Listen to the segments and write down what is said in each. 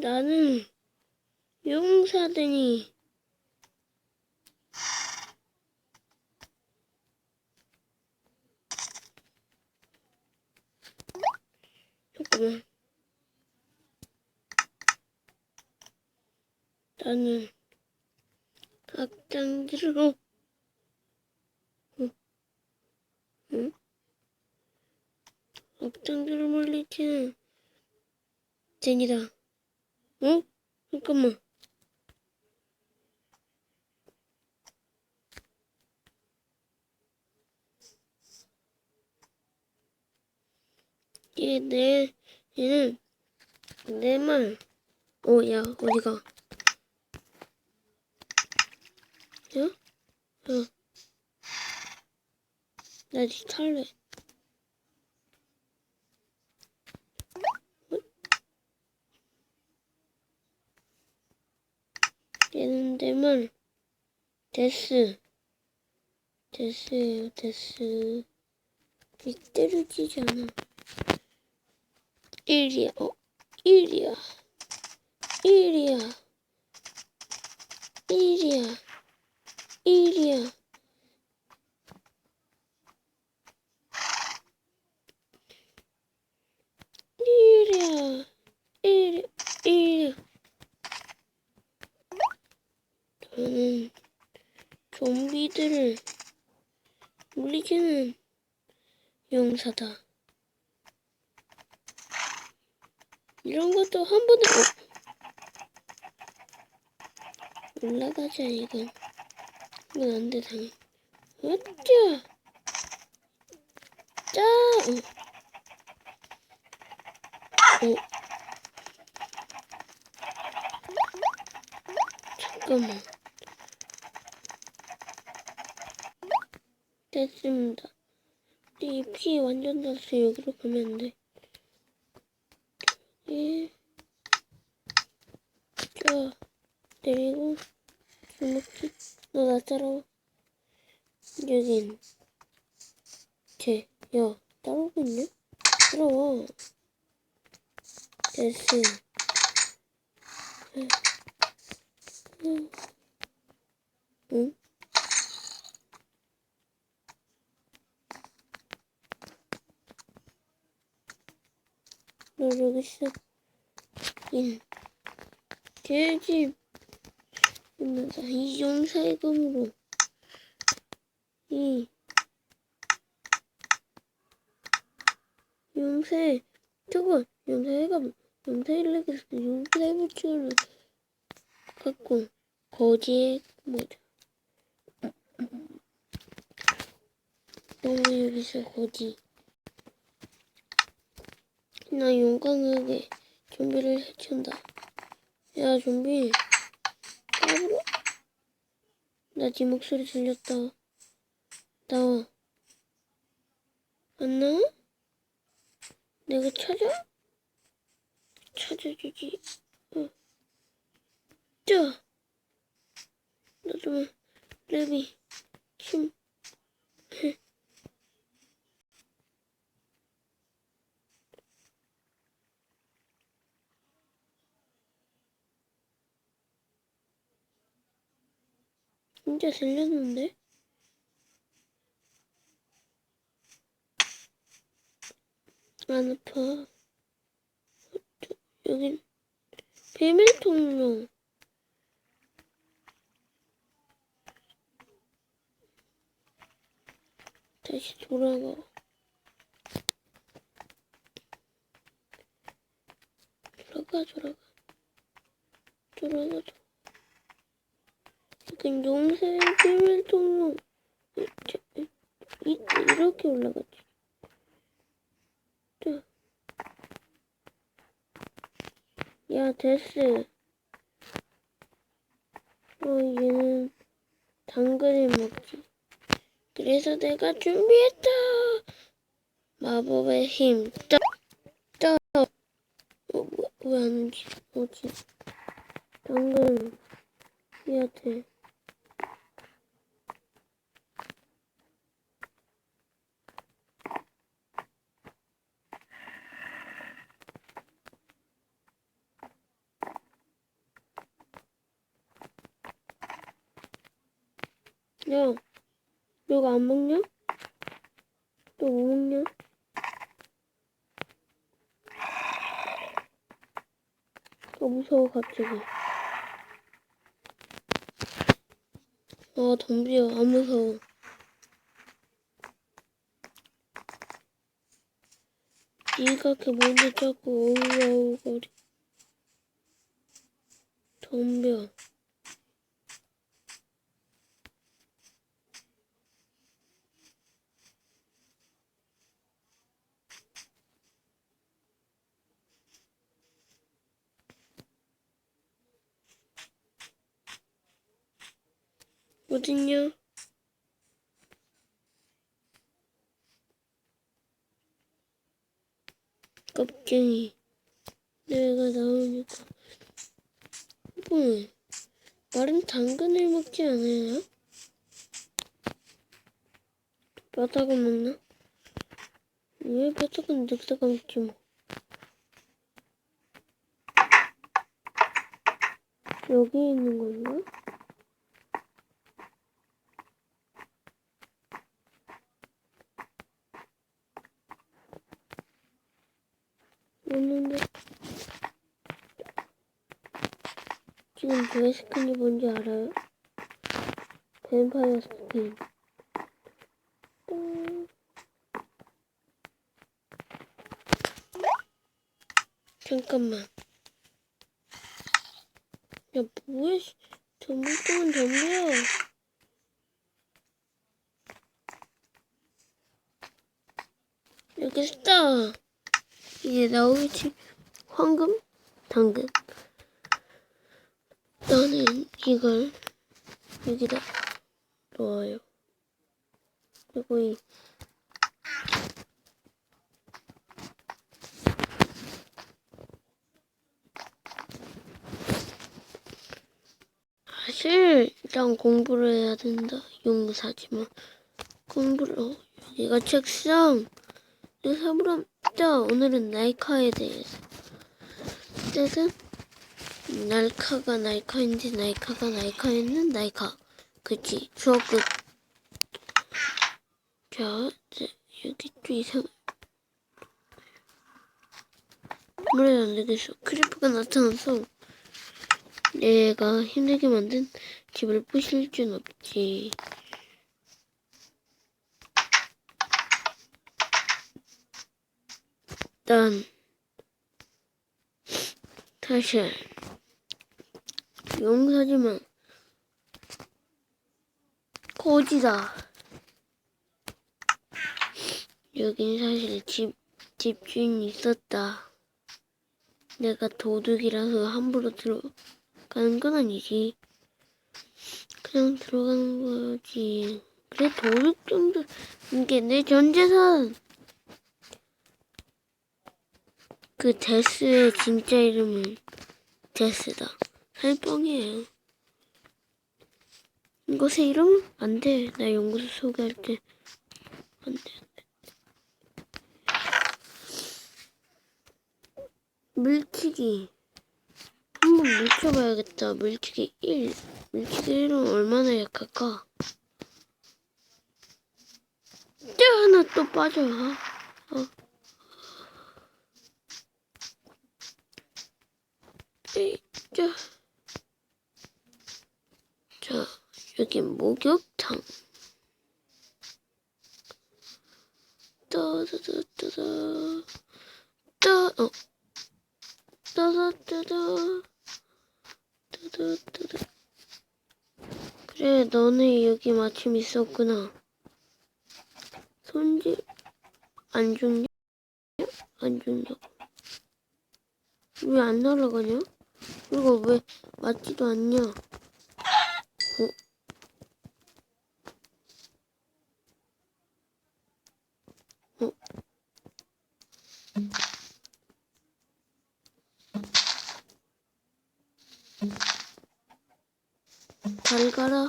나는 용사되니 잠깐만 나는 악장들로 응? 응? 악장들을 물리치는 젠이다 어? 잠깐만 얘내 얘는 내 말. 어, 야, 어디가? 야? 야. 나 니 탈래. 내 말. 데스. 데스예요, 데스. 이 때려지지 않아. 1이야. 어, 1이야. 1이야. 1이야. 1이야. 일이야 1, 1. 저는 좀비들을 물리치는 용사다. 이런 것도 한 번에 어. 올라가자 이건 이건 안돼 당연 어짜 짜 어. 어. 잠깐만 됐습니다 이피 완전 닿았어 여기로 가면 안돼 예. 자, 내리고, 주먹기, 너 나 따라와. 여긴, 쟤, 야, 따라오고 있네? 따라와. 됐어. 응? 응? 인. 돼지. 있는다. 이 용사의 검으로. 이. 용사의, 저거, 검. 용사의 렉에서 용사의 부츠를 갖고, 거지의 모자. 너무 여기서 거지. 나 용감하게 좀비를 해친다. 야, 좀비. 까불어? 나네 목소리 들렸다. 나와. 안 나와? 내가 찾아? 찾아주지. 어. 자. 나도 레비. 춤. 진짜 들렸는데? 안 아파. 여긴 비밀 통로. 다시 돌아가. 돌아가, 돌아가. 돌아가, 돌아가. 여긴 용사의 비밀 통로. 이렇게 올라갔지. 저. 야, 데스. 어, 얘는 당근을 먹지. 그래서 내가 준비했다. 마법의 힘. 떠, 떠. 어, 뭐, 왜안? 오지. 당근. 돼. 야, 너가 안 먹냐? 너 뭐 먹냐? 아, 무서워, 갑자기. 아, 덤비야, 안 무서워. 니가 그 먼저 자꾸 어우어우거리. 덤벼. 어딨냐? 껍쟁이. 내가 나오니까. 뭐, 마른 당근을 먹지 않아요? 바닥은 먹나? 왜 바닥은 늑대가 먹지 뭐. 여기 있는 건가? 없는데. 지금 제 스킨이 뭔지 알아요? 뱀파이어 스킨 똥. 잠깐만. 야 뭐해? 전문동은 덤벼 여기 있다 이제 나오겠지. 황금? 당근. 나는 이걸 여기다 넣어요. 그리고 이 사실 일단 공부를 해야 된다. 용사지만. 공부를 어, 여기가 책상. 내 사물함 자 오늘은 날카에 대해서. 뜻은 날카가 날카인지 날카가 날카있는 날카. 그치 수업 끝. 자, 이제 여기 또 이상. 아무래도 안 되겠어. 크리프가 나타나서 내가 힘들게 만든 집을 부실 순 없지 일단 사실 용사지만 거지다. 여긴 사실 집 집주인이 있었다. 내가 도둑이라서 함부로 들어가는 건 아니지. 그냥 들어가는 거지. 그래 도둑 정도 이게 내 전 재산. 그 데스의 진짜 이름은 데스다. 살뻥이에요. 이곳의 이름? 안 돼. 나 연구소 소개할 때. 안 돼. 물치기. 한번 물쳐봐야겠다. 물치기 1. 물치기 1은 얼마나 약할까? 또 하나 또 빠져. 아, 어. 에이, 자. 자, 여기 목욕탕. 따다다다다. 따, 어. 따다다다. 따다다다. 그래, 너는 여기 마침 있었구나. 손질, 안 좋냐? 안 좋냐고. 왜 안 날아가냐? 이거 왜 맞지도 않냐? 어? 어? 잘 가라.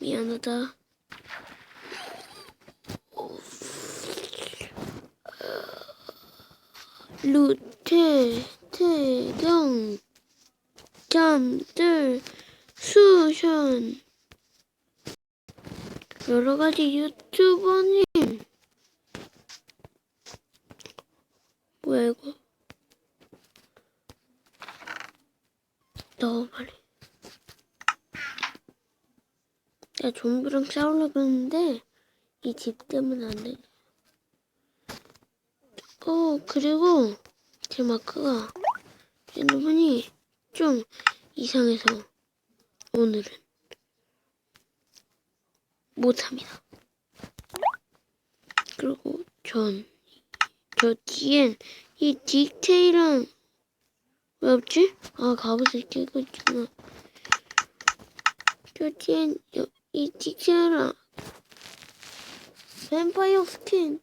미안하다. 루테, 태경, 잠들, 수션. 여러 가지 유튜버님. 뭐야 이거? 넣어 빨리. 야 좀비랑 싸우려고 했는데 이 집 때문에 안 돼. 어 그리고 제 마크가 핸드폰이 좀 이상해서 오늘은 못합니다. 그리고 전 저 뒤엔 이 디테일한 왜 없지? 아 갑옷을 있구나. 저 뒤엔 여- 이 디테일한 뱀파이어 스킨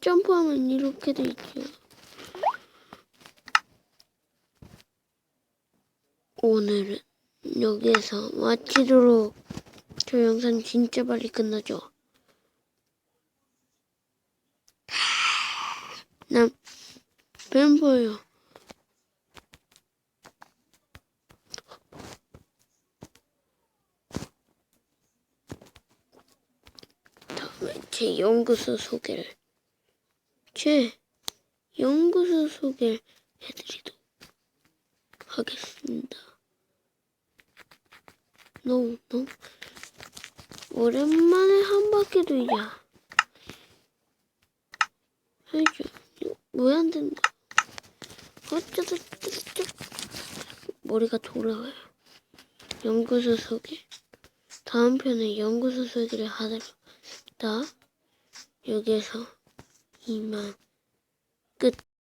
점프하면 이렇게 돼 있죠. 오늘은 여기에서 마치도록 저 영상 진짜 빨리 끝나죠. 난 뱀파이어 다음에 제 연구소 소개를 제 연구소 소개를 해드리도록 하겠습니다. 너무 너무 오랜만에 한 바퀴 돌자. 해줘. 왜안 된다? 어쩌다 어쩌다 머리가 돌아가요. 연구소 소개. 다음 편에 연구소 소개를 하도록 다 여기에서 이만 끝.